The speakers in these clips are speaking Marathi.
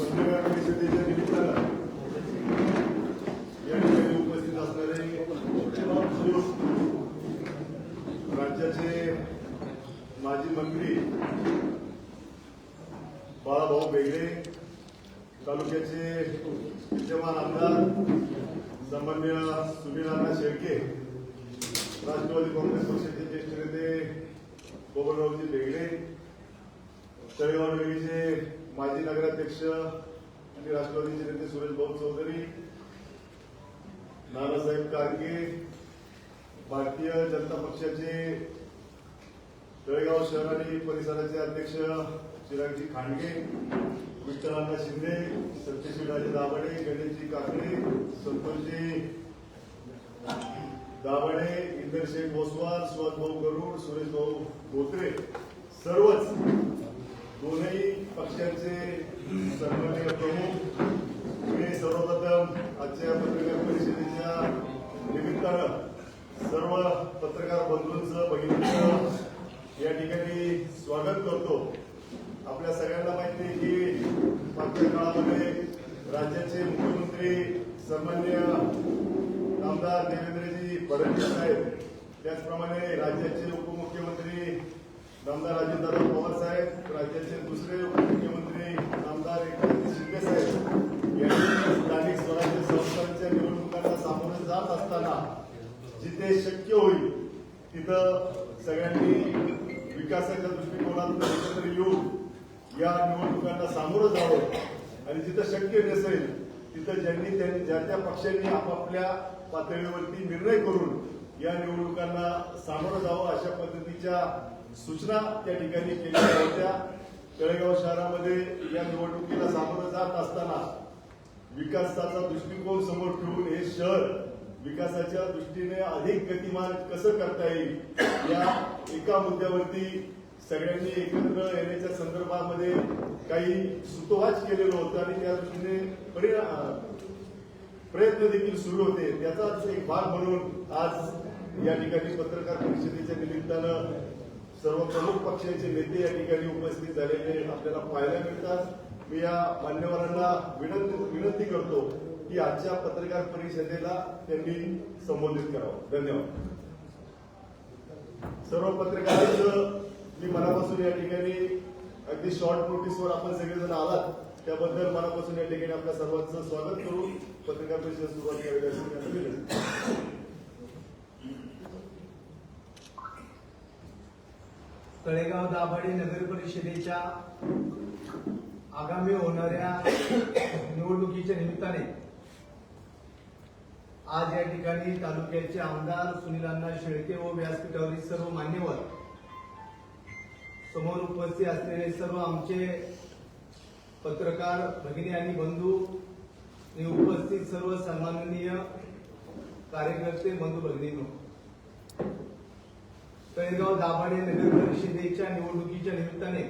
पत्रकार परिषदेच्या निमित्तानं या ठिकाणी उपस्थित असणारे राज्याचे माजी मंत्री बाळाभाऊ बेगडे तालुक्याचे विद्यमान आमदार सामान्य सुनीलांना शेळके राष्ट्रवादी काँग्रेस पक्षाचे ज्येष्ठ नेते बबनरावजी बेगडे तळेगाव नगरीचे माजी नगराध्यक्ष आणि राष्ट्रवादीचे नेते सुरेश भाऊ चौधरी नानासाहेब कारके भारतीय जनता पक्षाचे तळेगाव शहर आणि परिसराचे अध्यक्ष चिरागजी खांडगे विठ्ठलांना शिंदे सत्यशिवराजे दाभाडे गणेशजी काकडे संतोषजी दाभाडे इंदरशेख ओसवाल सुभाषभाऊ गरुड सुरेशभाऊ धोत्रे सर्वच दोनही पक्षांचे सन्मान्य प्रमुख मी सर्वप्रथम आजच्या पत्रकार परिषदेच्या निमित्तानं सर्व पत्रकार बंधूंचं भगिनींचं या ठिकाणी स्वागत करतो. आपल्या सगळ्यांना माहिती आहे की मागच्या काळामध्ये राज्याचे मुख्यमंत्री सन्मान्य आमदार देवेंद्रजी फडणवीस साहेब त्याचप्रमाणे राज्याचे उपमुख्यमंत्री नामदार अजितदादा पवार साहेब राज्याचे दुसरे उपमुख्यमंत्री नामदार एकनाथ शिंदे साहेब यांनी स्थानिक स्वराज्य संस्थांच्या निवडणुकांना सामोरं जात असताना जिथे शक्य होईल तिथं सगळ्यांनी विकासाच्या दृष्टिकोनातून एकत्र येऊन या निवडणुकांना सामोरं जावं. आणि जिथं शक्य नसेल तिथं ज्यांनी त्यांनी ज्या त्या पक्षांनी आपापल्या पातळीवरती निर्णय करून या निवडणुकांना सामोरं जावं अशा पद्धतीच्या सूचना त्या ठिकाणी केल्या होत्या. तळेगाव शहरामध्ये या निवडणुकीला सामोरं जात असताना विकासाचा दृष्टिकोन समोर ठेवून हे शहर विकासाच्या दृष्टीने अधिक गतिमान कसं करता येईल या एका मुद्द्यावरती सगळ्यांनी एकत्र येण्याच्या संदर्भामध्ये काही सुतोवाच केलेलं होतं आणि त्या दृष्टीने प्रयत्न देखील सुरू होते. त्याचाच एक भाग म्हणून आज या ठिकाणी पत्रकार परिषदेच्या निमित्तानं सर्व प्रमुख पक्षाचे नेते या ठिकाणी उपस्थित झालेले आपल्याला पाहायला मिळतात. मी या मान्यवरांना विनंती विनंती करतो की आजच्या पत्रकार परिषदेला त्यांनी संबोधित करावं. धन्यवाद. सर्व पत्रकारांचं मी मनापासून या ठिकाणी अगदी शॉर्ट नोटीसवर आपण सगळेजण आलात त्याबद्दल मनापासून या ठिकाणी आपल्या सर्वांचं स्वागत करून पत्रकार परिषद सुरुवात करावी अशी मी विनंती. तळेगाव दाभाडे नगर परिषदेच्या आगामी होणाऱ्या निवडणुकीच्या निमित्ताने आज या ठिकाणी तालुक्याचे आमदार सुनील अण्णा शेळके व व्यासपीठावरील सर्व मान्यवर समोर उपस्थित असलेले सर्व आमचे पत्रकार भगिनी आणि बंधू आणि उपस्थित सर्व सन्माननीय कार्यकर्ते बंधू भगिनी तळेगाव दाभाडे नगर परिषदेच्या निवडणुकीच्या निमित्ताने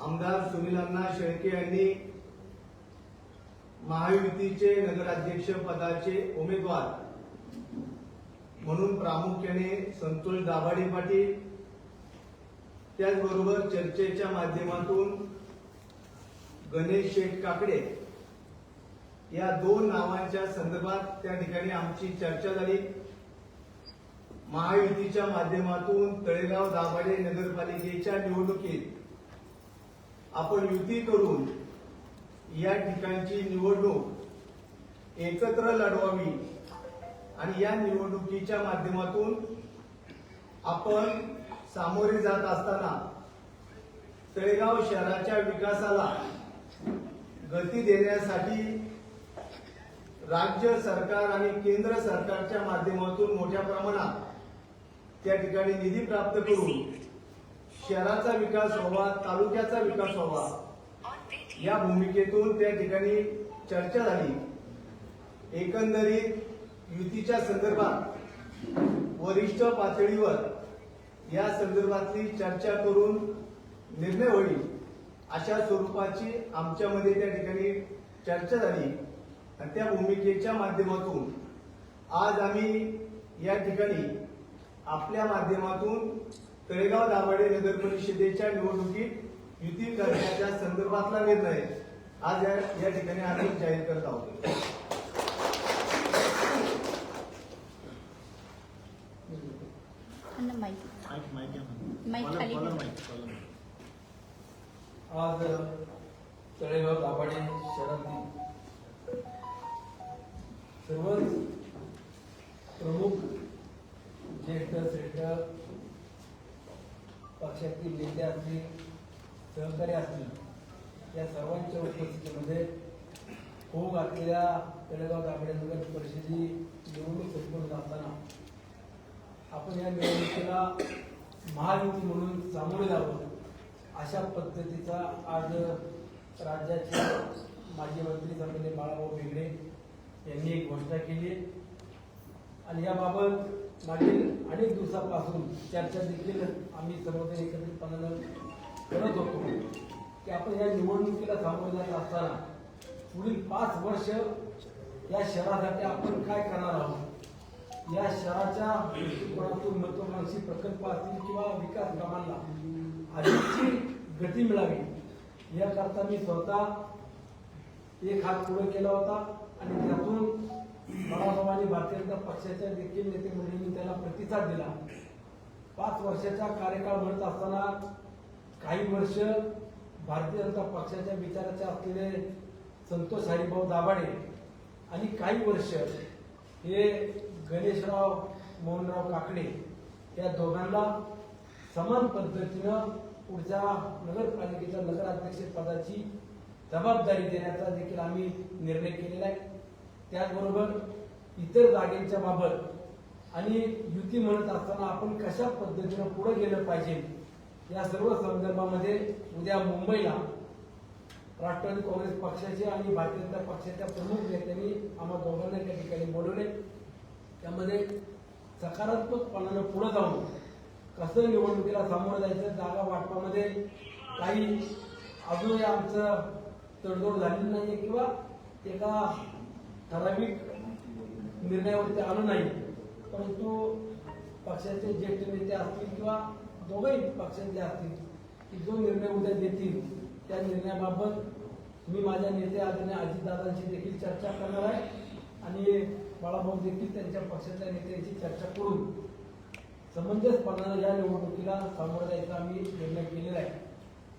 आमदार सुनील अण्णा शेळके यांनी महायुतीचे नगराध्यक्ष पदाचे उमेदवार म्हणून प्रामुख्याने संतोष दाभाडे पाटील त्याचबरोबर चर्चेच्या माध्यमातून गणेश शेठ काकडे या दोन नावांच्या संदर्भात त्या ठिकाणी आमची चर्चा झाली. महायुतीच्या माध्यमातून तळेगाव दाभाडे नगरपालिकेच्या निवडणुकीत आपण युती करून या ठिकाणची निवडणूक एकत्र लढवावी आणि या निवडणुकीच्या माध्यमातून आपण सामोरे जात असताना तळेगाव शहराच्या विकासाला गती देण्यासाठी राज्य सरकार आणि केंद्र सरकारच्या माध्यमातून मोठ्या प्रमाणात त्या ठिकाणी निधी प्राप्त करून शहराचा विकास व्हावा तालुक्याचा विकास व्हावा या भूमिकेतून त्या ठिकाणी चर्चा झाली. एकंदरीत युतीच्या संदर्भात वरिष्ठ पातळीवर या संदर्भातली चर्चा करून निर्णय होईल अशा स्वरूपाची आमच्यामध्ये त्या ठिकाणी चर्चा झाली. आणि त्या भूमिकेच्या माध्यमातून आज आम्ही या ठिकाणी आपल्या माध्यमातून तळेगाव दाभाडे नगर परिषदेच्या निवडणुकीत युती करण्याच्या संदर्भात संदर्भातला निर्णय आज या ठिकाणी आम्ही जाहीर करत आहोत. आज तळेगाव दाभाडे शहरातील सर्वच प्रमुख ज्येष्ठ श्रेष्ठ पक्षातील नेते असतील सहकारी असतील या सर्वांच्या उपस्थितीमध्ये होऊ घातलेल्या तळेगाव दाभाडे नगर परिषदेची निवडणूक संपूर्ण असताना आपण या निवडणुकीला महायुती म्हणून सामोरे जावं अशा पद्धतीचा आज राज्याचे माजी मंत्री झालेले बाळाभाऊ बेगडे यांनी एक घोषणा केली आणि याबाबत मागील अनेक दिवसापासून चर्चा देखील आम्ही सर्वजण एकत्रितपणानं करत होतो. की आपण या निवडणुकीला सामोरे जात असताना पुढील पाच वर्ष या शहरासाठी आपण काय करणार आहोत? या शहराच्या दृष्टिकोनातून महत्वाकांक्षी प्रकल्प असतील किंवा विकास कामांना अधिकची गती मिळावी याकरता मी स्वतः एक हात पुढे केला होता. आणि त्यातून बाळासाहेबांनी भारतीय जनता पक्षाच्या देखील नेते मंडळींनी त्याला प्रतिसाद दिला. पाच वर्षाचा कार्यकाळ म्हणत असताना काही वर्ष भारतीय जनता पक्षाच्या विचाराचे असलेले संतोष हरिभाऊ दाभाडे आणि काही वर्ष हे गणेशराव मोहनराव काकडे या दोघांना समान पद्धतीनं पुढच्या नगरपालिकेच्या नगराध्यक्षपदाची जबाबदारी देण्याचा देखील आम्ही निर्णय केलेला आहे. त्याचबरोबर इतर जागेच्या बाबत आणि युती म्हणत असताना आपण कशा पद्धतीनं पुढे गेलं पाहिजे या सर्व संदर्भामध्ये उद्या मुंबईला राष्ट्रवादी काँग्रेस पक्षाचे आणि भारतीय जनता पक्षाच्या प्रमुख नेत्यांनी आम्हा दोघांना त्या ठिकाणी बोलवले. त्यामध्ये सकारात्मकपणानं पुढे जाऊन कसं निवडणुकीला सामोरं जायचं जागा वाटपामध्ये काही अजूनही आमचं तडजोड झालेली नाही किंवा एका ठराविक निर्णयावरती आलो नाही. परंतु पक्षाचे ज्येष्ठ नेते असतील किंवा दोघंही पक्षातले असतील की जो निर्णय उद्या देतील त्या निर्णयाबाबत मी माझ्या नेते आदरणीय अजितदादांशी देखील चर्चा करणार आहे आणि बाळाभाऊ देखील त्यांच्या पक्षाच्या नेत्यांची चर्चा करून समंजसपणानं या निवडणुकीला सामोरं जायचा आम्ही निर्णय केलेला आहे.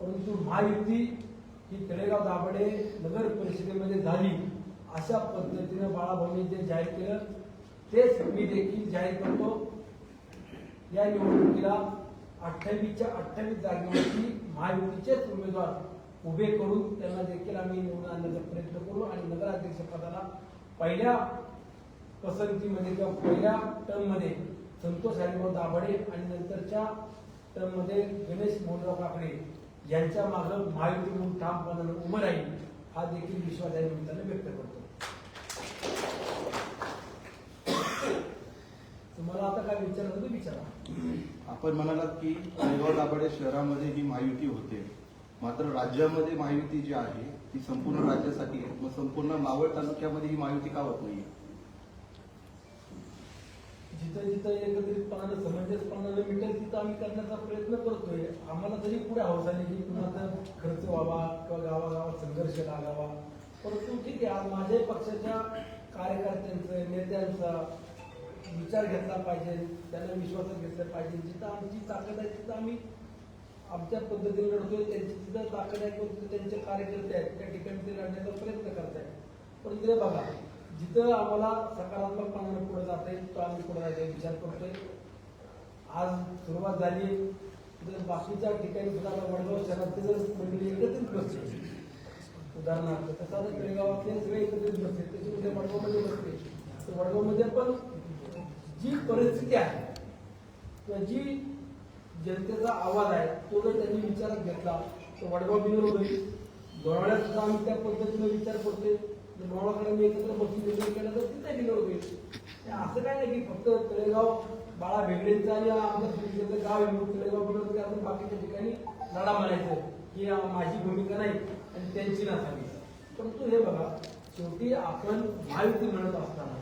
परंतु महायुती ही तळेगाव दाभाडे नगर परिषदेमध्ये झाली. अशा पद्धतीनं बाळाभाऊंनी जे जाहीर केलं तेच मी देखील जाहीर करतो. या निवडणुकीला अठ्ठावीसच्या अठ्ठावीस जागेवरती महायुतीचेच उमेदवार उभे करून त्यांना देखील आम्ही निवडून आणण्याचा प्रयत्न करू आणि नगराध्यक्ष पदाला पहिल्या पसंतीमध्ये किंवा पहिल्या टर्ममध्ये संतोष हरिभाऊ दाभाडे आणि नंतरच्या टर्ममध्ये गणेश मोहनराव काकडे यांच्या मागं महायुती म्हणून ठामपणानं उभं राहील हा देखील विश्वास या निमित्तानं व्यक्त करतो. आता काय विचारलं तर विचारा. आपण म्हणालात की तळेगाव दाभाडे शहरामध्ये ही महायुती होते. मात्र राज्यामध्ये महायुती जी आहे ती संपूर्ण राज्यासाठी आहे. मग संपूर्ण मावळ तालुक्यामध्ये ही महायुती का होत नाहीये? जिथं जिथं एकत्रितपणानं समंजसपणानं मिळेल तिथं आम्ही करण्याचा प्रयत्न करतोय. आम्हाला जरी पुढे हौस आली की कुणाचा खर्च व्हावा किंवा गावागावात संघर्ष लागावा. परंतु ठीक आहे आज माझ्याही पक्षाच्या कार्यकर्त्यांचं नेत्यांचा विचार घेतला पाहिजे त्यांना विश्वासात घेतलं पाहिजे. जिथं आमची ताकद आहे तिथं आम्ही आमच्या पद्धतीने लढतोय त्यांची तिथं ताकद आहे किंवा तिथं त्यांचे कार्यकर्ते आहेत त्या ठिकाणी ते लढण्याचा प्रयत्न करतायत. पण ते बघा जिथं आम्हाला सकारात्मकपणाने पुढे जाता येईल तो आम्ही पुढे जायचा विचार करतोय. आज सुरुवात झाली तर बाकीच्या ठिकाणी सुद्धा वडगाव शहरात जर मंडळी एकत्रित बसते उदाहरणार्थ तसं आता खेडेगावातले सगळे एकत्रित बसते तशी उद्या वडगावमध्ये वडगावमध्ये पण जी परिस्थिती आहे किंवा जी जनतेचा आवाज आहे तो जर त्यांनी विचारात घेतला तर वडगाव बिनर होईल. दोराळ्यात सुद्धा आम्ही त्या पद्धतीने विचार करतोय. दोराळाकडे मी एकत्र बसून निर्णय केला तर तिथे बिनर होईल. असं काय नाही की फक्त तळेगाव बाळा भेगडेंचा आणि आमच्या सुरक्षेचं गाव आहे तळेगाव बिनर की आपण बाकीच्या ठिकाणी लढा मारायचं ही माझी भूमिका नाही आणि त्यांची नसावी परंतु हे बघा शेवटी आपण महायुती म्हणत असताना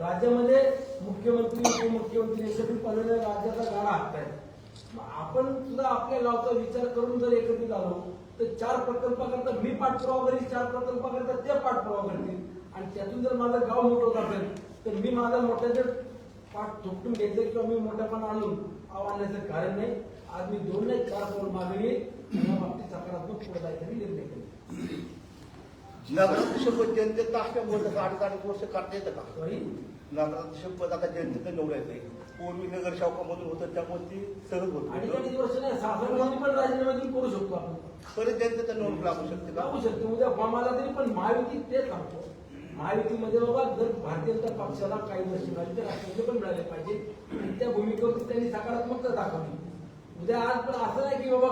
राज्यामध्ये मुख्यमंत्री उपमुख्यमंत्री एकत्रितपणे राज्याचा गाडा हाकतायत आपण सुद्धा आपल्या गावचा विचार करून जर एकत्रित आलो तर चार प्रकल्पाकरता मी पाठपुरावा करीन चार प्रकल्पाकरता ते पाठपुरावा करतील. आणि त्यातून जर माझं गाव मोठं होत असेल तर मी माझा मोठ्याचं पाठ थोपटून घेतलं किंवा मी मोठ्यापणा आणून आव्हानाचं कारण नाही. आज मी दोन नाही चार पाऊल मागे येईल या बाबतीत सकारात्मक पुढे जायचा निर्णय केला. जनतेत असल्यामुळे तसं आठ आठ वर्ष काढता येतं का? सॉरी नगराध्यक्ष पद आता जनतेचं निवडायचं आहे पूर्वी नगर शाखामधून होतं त्यामुळे ती सहज होत. आणि अडीच वर्ष नाही सासरमध्ये पण राजीनामा देऊन करू शकतो आपण. परत जनतेचं निवडणूक लागू शकते का? लागू शकतो उद्या फॉर्म आला तरी पण महायुती तेच सांगतो. महायुतीमध्ये बाबा जर भारतीय जनता पक्षाला काही वर्ष मिळाली तर राष्ट्रपती पण मिळाले पाहिजे. आणि त्या भूमिकेवर त्यांनी सकारात्मकता दाखवली. उद्या आज पण असं नाही की बाबा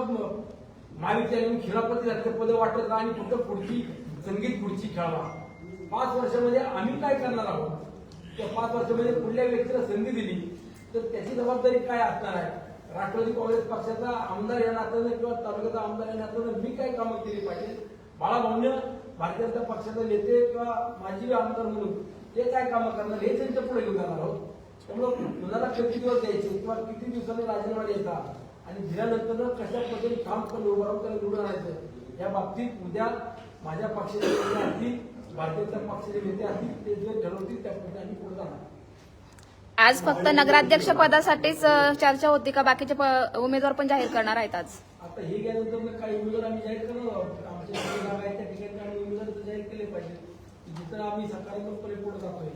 महायुती आणि खेळापती सारखे पद वाटत आणि फक्त पुढची संगीत पुढची खेळावा. पाच वर्षामध्ये आम्ही काय करणार आहोत? किंवा पाच वर्षामध्ये कुठल्या व्यक्तीला संधी दिली तर त्याची जबाबदारी काय असणार आहे? राष्ट्रवादी काँग्रेस पक्षाचा आमदार या नात्यानं किंवा तालुक्याचा आमदार या नात्यानं मी काय कामं केली पाहिजे? बाळाभाऊनं भारतीय जनता पक्षाचे नेते किंवा माजी आमदार म्हणून ते काय कामं करणार? हे त्यांच्या पुढे घेऊन जाणार आहोत. त्यामुळं कुणाला किती दिवस द्यायचे किंवा किती दिवसांनी राजीनामा द्यायचा? आणि दिल्यानंतर कशा पद्धतीने काम करून उभारून त्याला निवडून आणायचं? या बाबतीत उद्या माझ्या पक्षाच्या असतील भारतीय जनता पक्षाचे नेते असतील ते जे ठरवतील त्या पद्धतीने आम्ही पुढे जाणार. आज फक्त नगराध्यक्ष पदासाठीच चर्चा होती का? बाकीचे उमेदवार पण जाहीर करणार आहेत आज. आता हे गेल्यानंतर मग काही उमेदवार आम्ही जाहीर करणार आहोत. आमचे जे जागा आहेत त्या ठिकाणी आम्ही उमेदवार तर जाहीर केले पाहिजे जिथं आम्ही सकारात्मकपणे पुढे जातोय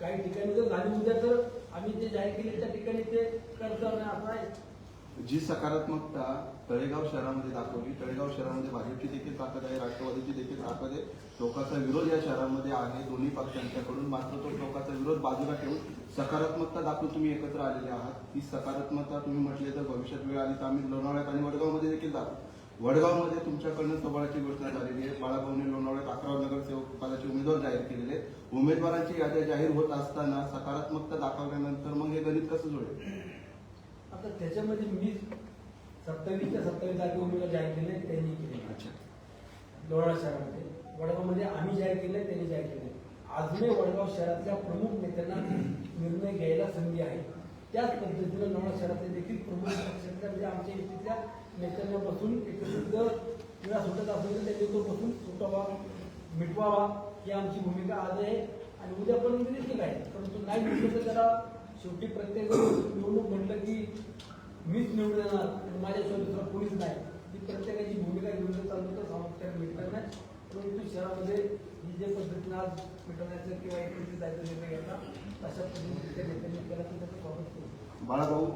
काही ठिकाणी जर झाली उद्या तर आम्ही जे जाहीर केले त्या ठिकाणी ते करतो आता आहे जी सकारात्मकता तळेगाव शहरामध्ये दाखवली तळेगाव शहरामध्ये भाजपची देखील ताकद आहे राष्ट्रवादीची देखील ताकद आहे. टोकाचा विरोध या शहरामध्ये आहे दोन्ही पक्षांच्याकडून. मात्र तो टोकाचा विरोध बाजूला ठेवून सकारात्मकता दाखवून तुम्ही एकत्र आलेले आहात. ती सकारात्मकता तुम्ही म्हटले तर भविष्यात वेळ आली तर आम्ही लोणावळ्यात आणि वडगावमध्ये देखील जातो वडगावमध्ये तुमच्याकडनं सबळाची घोषणा झालेली आहे. बाळाभाऊने लोणावळ्यात अकरा नगरसेवक पदाचे उमेदवार जाहीर केलेले आहेत. उमेदवारांची याद्या जाहीर होत असताना सकारात्मकता दाखवल्यानंतर मग हे गणित कसं जोडेल आता त्याच्यामध्ये मी सत्तावीसच्या सत्तावीस जागी उमेदवार जाहीर केले त्यांनी केले अच्छा. लोणावळा शहरामध्ये. वडगावमध्ये आम्ही जाहीर केले त्यांनी जाहीर केले अजूनही वडगाव शहरातल्या प्रमुख नेत्यांना निर्णय घ्यायला संधी आहे. त्याच पद्धतीनं लोणावळा शहरातले देखील प्रमुख पक्षातल्या म्हणजे आमच्या इथल्या नेत्यांना बसून एकत्रित जर वेळा सुटत असेल तर त्यांनी तो बसून सुटावा मिटवावा ही आमची भूमिका आज आहे. आणि उद्या पण देखील आहे. परंतु नाही मिटलं तर त्याला शेवटी प्रत्येक निवडणूक म्हटलं की मीच निवडून येणार आणि माझ्याशिवाय दुसरा कोणीच नाही. ही प्रत्येकाची भूमिका घेऊन चालू तर सामर्थ्याने मिटणार नाही. परंतु शहरामध्ये ही जे पद्धतीनं आज मिटवण्याचं किंवा एकत्रित जायचं निर्णय घेतला तशा पद्धतीने नेत्यांनी केला तर त्याचं स्वागत करू. बाळाभाऊ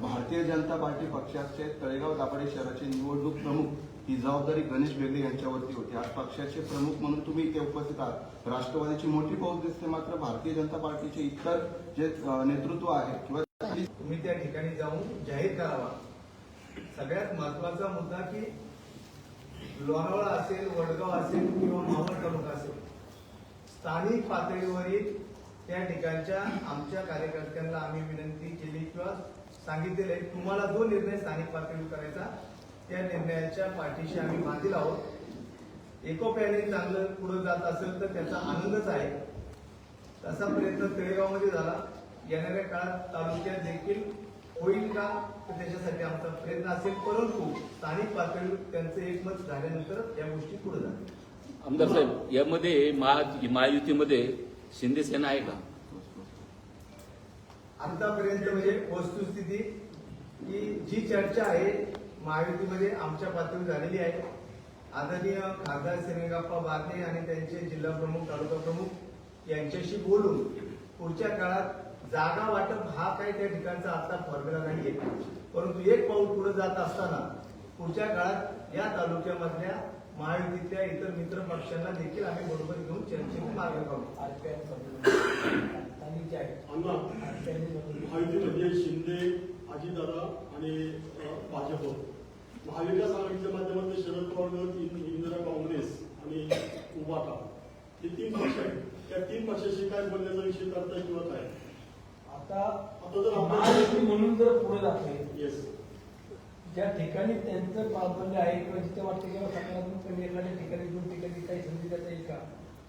भारतीय जनता पार्टी पक्षाचे तळेगाव दाभाडे शहराचे निवडणूक प्रमुख ही जबाबदारी गणेश बेगडे यांच्यावरती होती. आज पक्षाचे प्रमुख म्हणून तुम्ही इथे उपस्थित आहात. राष्ट्रवादीची मोठी फौज दिसते मात्र भारतीय जनता पार्टीचे इतर जे नेतृत्व आहे किंवा तुम्ही त्या ठिकाणी जाऊन जाहीर करावा. सगळ्यात महत्त्वाचा मुद्दा की लोणावळा असेल वडगाव असेल किंवा मावळ तालुका असेल स्थानिक पातळीवरील त्या ठिकाणच्या आमच्या कार्यकर्त्यांना आम्ही विनंती केली किंवा सांगितलेलं आहे. तुम्हाला जो निर्णय स्थानिक पातळीवर करायचा त्या निर्णयाच्या पाठीशी आम्ही बांधील आहोत. एकोप्याने चांगलं पुढे जात असेल तर त्याचा आनंदच आहे. तसा प्रयत्न तळेगावमध्ये झाला. येणाऱ्या काळात तालुक्यात देखील होईल का तर त्याच्यासाठी आमचा प्रयत्न असेल. परंतु स्थानिक पातळीवर त्यांचं एकमत झाल्यानंतर या गोष्टी पुढे जातील. आमदार साहेब यामध्ये महा महायुतीमध्ये शिंदे सेना आहे का? आतापर्यंत म्हणजे वस्तुस्थिती की जी चर्चा आहे महायुतीमध्ये आमच्या पातळी झालेली आहे. आदरणीय खासदार सिनेगाप्पा बारणे आणि त्यांचे जिल्हा प्रमुख तालुका प्रमुख यांच्याशी बोलून पुढच्या काळात जागा वाटप हा काही त्या ठिकाणचा आता फॉर्म्युला नाहीये. परंतु एक पाऊल पुढे जात असताना पुढच्या काळात या तालुक्यामधल्या महायुतीतल्या इतर मित्र पक्षांना देखील आम्ही बरोबर घेऊन चर्चेने मार्ग काढू महायुतीमध्ये शिंदे अजितदादा आणि भाजप. महाविकास आघाडीच्या माध्यमातून शरद पवार इंदिरा काँग्रेस आणि उबाटा हे तीन पक्ष आहेत. त्या तीन पक्षाशी काय बोलण्याचा विषय करताय किंवा काय? आता आता जर आपण- म्हणून जर पुढे जातोय येस ज्या ठिकाणी त्यांचं प्राबल्य आहे किंवा जिथे वाटतं किंवा सकारात्मकपणे एखाद्या ठिकाणी दोन ठिकाणी काही संधी देता येईल का?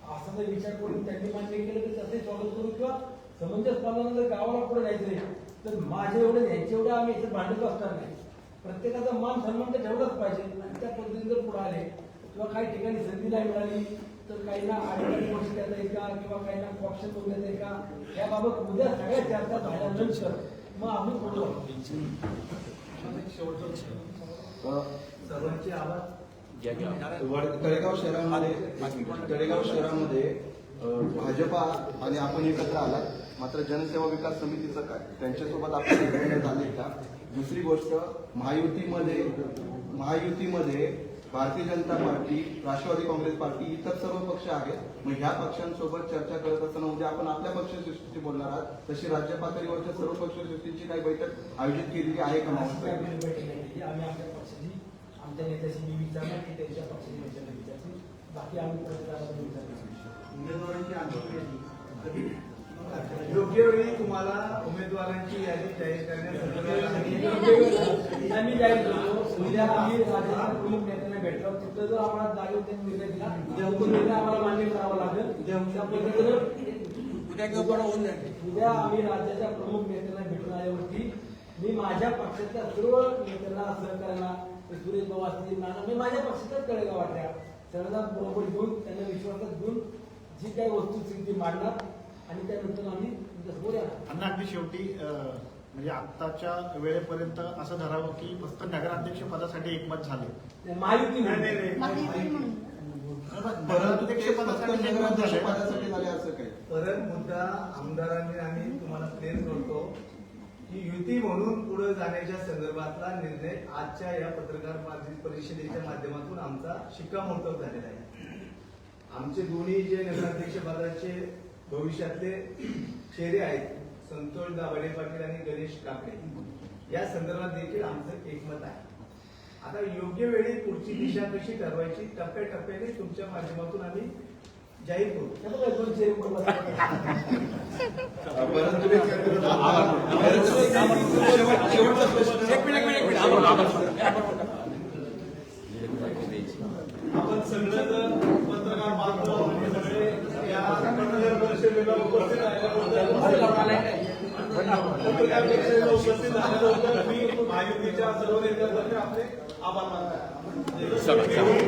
असा जर विचार करून त्यांनी मान्य केलं तर त्याचे स्वागत करू किंवा समंजस पालनानं जर गावाला पुढे जायचंय तर माझे एवढे यांचे एवढे आम्ही इथे भांडत असणार नाही. प्रत्येकाचा मान सन्मान तर ठेवलाच पाहिजे. आणि त्या पद्धतीने जर पुढे आले किंवा काही ठिकाणी संधी नाही मिळाली तर काहींना अडचणी वर्ष देता येईल का किंवा काहींना ऑप्शन करून देता येईल का याबाबत उद्या सगळ्या चर्चा झाल्यानंतर मग आम्ही. अ, सर्वांचे आवाज वड- तळेगाव शहरामध्ये तळेगाव शहरामध्ये भाजपा आणि आपण एकत्र आलात. मात्र जनसेवा विकास समितीचं काय? त्यांच्यासोबत आपण निर्णय झाले का? दुसरी गोष्ट महायुतीमध्ये महायुतीमध्ये Bharatiya Janata Party Rashtrawadi Congress Party इतर सर्व पक्ष आहेत. मग ह्या पक्षांसोबत चर्चा करत असताना उद्या आपण आपल्या पक्षसृष्टीची बोलणार आहात. तशी राज्य पातळीवरच्या सर्व पक्षसृष्टीची काही बैठक आयोजित केलेली आहे का नाही केली. आम्ही योग्य वेळी तुम्हाला उमेदवारांची यादी जाहीर करण्यास आम्ही जाहीर करतो. उद्या आम्ही प्रमुख नेत्यांना भेटलो तिथं जर आम्हाला जागेवर त्यांनी निर्णय दिला उद्या तो निर्णय आम्हाला मान्य करावा लागेल. त्या पद्धतीनं उद्या आम्ही राज्याच्या प्रमुख नेत्यांना भेटून आल्यावरती मी माझ्या पक्षाच्या सर्व नेत्यांना सहकार्यांना ते सुरेश भाऊ असतील नाना मी माझ्या पक्षाच्याच तळेगाव वाटल्या त्यांना बरोबर घेऊन त्यांना विश्वासात घेऊन जी काही वस्तुस्थिती मांडणार. आणि त्यानंतर आम्ही अण्णा अगदी शेवटी अं, म्हणजे आत्ताच्या वेळेपर्यंत असं धरावं की फक्त नगराध्यक्ष पदासाठी एकमत झाले. महायुती नाही, नाही, नाही. परंतु मुद्दा आमदारांनी आम्ही तुम्हाला प्लेन करतो की युती म्हणून पुढे जाण्याच्या संदर्भातला निर्णय आजच्या या पत्रकार परि- परिषदेच्या माध्यमातून आमचा शिक्कामोर्तब झालेला आहे. आमचे दोन्ही जे नगराध्यक्ष पदाचे भविष्यातले चेहरे आहेत संतोष दाभडे पाटील आणि गणेश काकडे. या संदर्भात देखील आमचं एकमत आहे. आता योग्य वेळी पुढची दिशा कशी ठरवायची टप्प्याटप्प्याने तुमच्या माध्यमातून आम्ही जाहीर करू. हे बघा, दोन चेहरे पुढे बसलेले आहेत. परंतु शेवट- शेवटचा प्रश्न आपण सगळं जर पत्रकार बांधव हे सगळे या पत्रकार उपस्थित राहिल्याबद्दल उपस्थित मी सर्व नेत्यांतर्फे आपले आभार मानतो